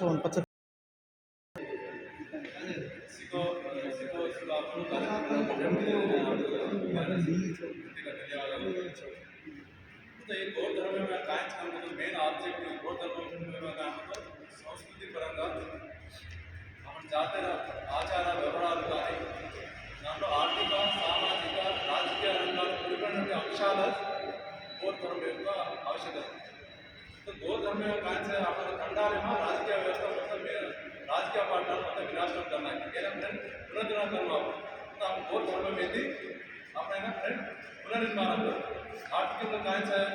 पच सिको सिको सिको आपको तो ये बौद्ध धर्म में काय मतलब मेन ఆబ్జెక్ట్ బౌద్ధ ధర్మం సంస్కృతి పరంగా మనం జాతర ఆచార వ్యవహారాలు కానీ దాంట్లో ఆర్థిక సామాజిక రాజకీయ రంగాలు ముడిపడిన అంశాలు బౌద్ధ ధర్మం యొక్క ఆవశ్యకత గోధర్మ కాన్సర్ అప్పుడు తండాలేమో రాజకీయ వ్యవస్థ మొత్తం రాజకీయ పార్టీలు మొత్తం వినాశనం కన్నాయి ఏదైనా పునర్నిర్మాణం తాము గోల్ సమయమైంది అప్పుడైనా ఫ్రెండ్ పునర్నిర్మాణంలో ఆర్థిక కాన్సర్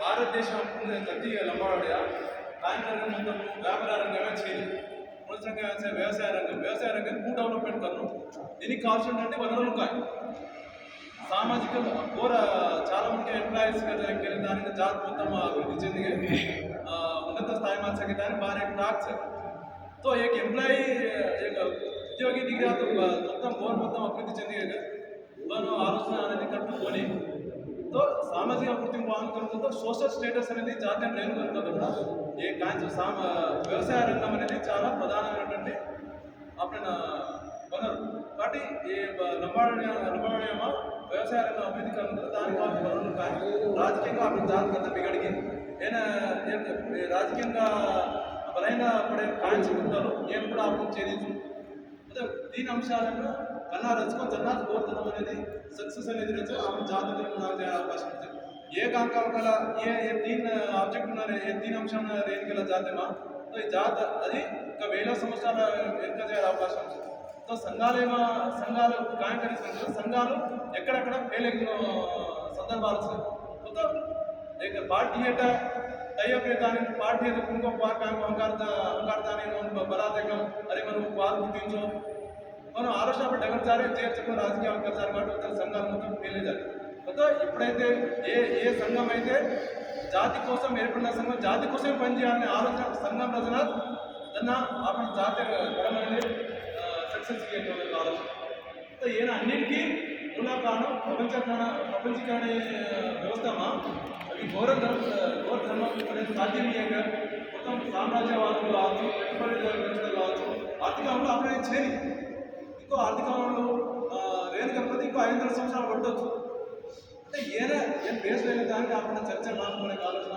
భారతదేశం గట్టిగా లంబాడయా కార్యక్రమ మొత్తం వ్యాపార రంగమే చేయలేదు. వ్యవసాయ రంగం వ్యవసాయ రంగం. వ్యవసాయ రంగం డెవలప్మెంట్ కన్ను. దీనికి కావాల్సిందంటే వనరులు కాదు. సామాజిక కూర చాలా మందికి ఎంప్లాయీస్ దగ్గర దానికి జాతి మొత్తం అభివృద్ధి చెంది ఉన్నత స్థాయి మార్చక దానికి బాగా టాక్స్తో ఏక ఎంప్లాయీ ఉద్యోగి దిగిరా మొత్తం కూర మొత్తం అభివృద్ధి చెంది మనం ఆలోచన అనేది కట్టుకొని తో సామాజిక గుర్తింపు అనుకుంటుందో సోషల్ స్టేటస్ అనేది జాతీయ నేను అనుకుంటున్నా ఏ కాంచి సామా వ్యవసాయ రంగం అనేది చాలా ప్రధానమైనటువంటి అప్పుడు వనరు కాబట్టి ఈ నబార్డ్ నబార్డ్ వ్యవసాయ అభివృద్ధి కనుక దానికి కావాల్సిన వనరులు కానీ రాజకీయంగా అప్పుడు జాతి అంతా నేను రాజకీయంగా బలైన పడే కాంచి ఉంటారు నేను కూడా అభివృద్ధి చేయలేదు అదే దీని అంశాలను కన్నా రచుకొని జన్నాథ్ కోరుతున్నాం అనేది సక్సెస్ అనేది రచు ఆమె జాతి నిర్మాణం అవకాశం ఉంది. ఏ కాక ఒకవేళ ఏ ఏ తీన్ ఆబ్జెక్ట్ ఉన్నారు ఏ దీని అంశం రేణుకెళ్ళ జాతమా జాత అది ఇంకా వేల సంవత్సరాల వెనుక చేయాలి అవకాశం సో సంఘాలు ఏమో సంఘాలు గాయకరి సంఘాలు సంఘాలు ఎక్కడెక్కడ ఫెయిల్ సందర్భాలు సో లేక పార్టీ ఏట దయ్యప్రేతాన్ని పార్టీ ఏదో ఇంకో పార్క్ అంగార్త అంగార్తానేమో బలాదకం అరే మనం వారు గుర్తించో. మనం ఆలోచన డగర్చాలి చేర్చుకున్న రాజకీయ అవకాశాలు కాబట్టి మొత్తం సంఘాలు మొత్తం ఫెయిల్ ఇప్పుడైతే ఏ ఏ సంఘం అయితే జాతి కోసం ఏర్పడిన సంఘం జాతి కోసం పనిచేయాలనే ఆలోచన సంఘం రజనాథ్ దాన్ని అప్పుడు జాతీయ సక్సెస్ చేయడం ఆలోచన ఈయన అన్నిటికీ మూల కారణం ప్రపంచ ప్రపంచీకరణ వ్యవస్థమా అది ఘోర ధర్మ ఘోర ధర్మం అనేది సాధ్యమయ్యాక మొత్తం సామ్రాజ్యవాదులు కావచ్చు పెట్టుబడిదారులు కావచ్చు ఆర్థిక అమలు అభివృద్ధి చేయని ఇంకో ఆర్థిక అమలు రేణు కాకపోతే ఇంకో ఐదు వందల సంవత్సరాలు పట్టవచ్చు అంటే ఏదైనా ఏం బేస్ లేని దానికి అప్పుడు చర్చ మానుకునే ఆలోచన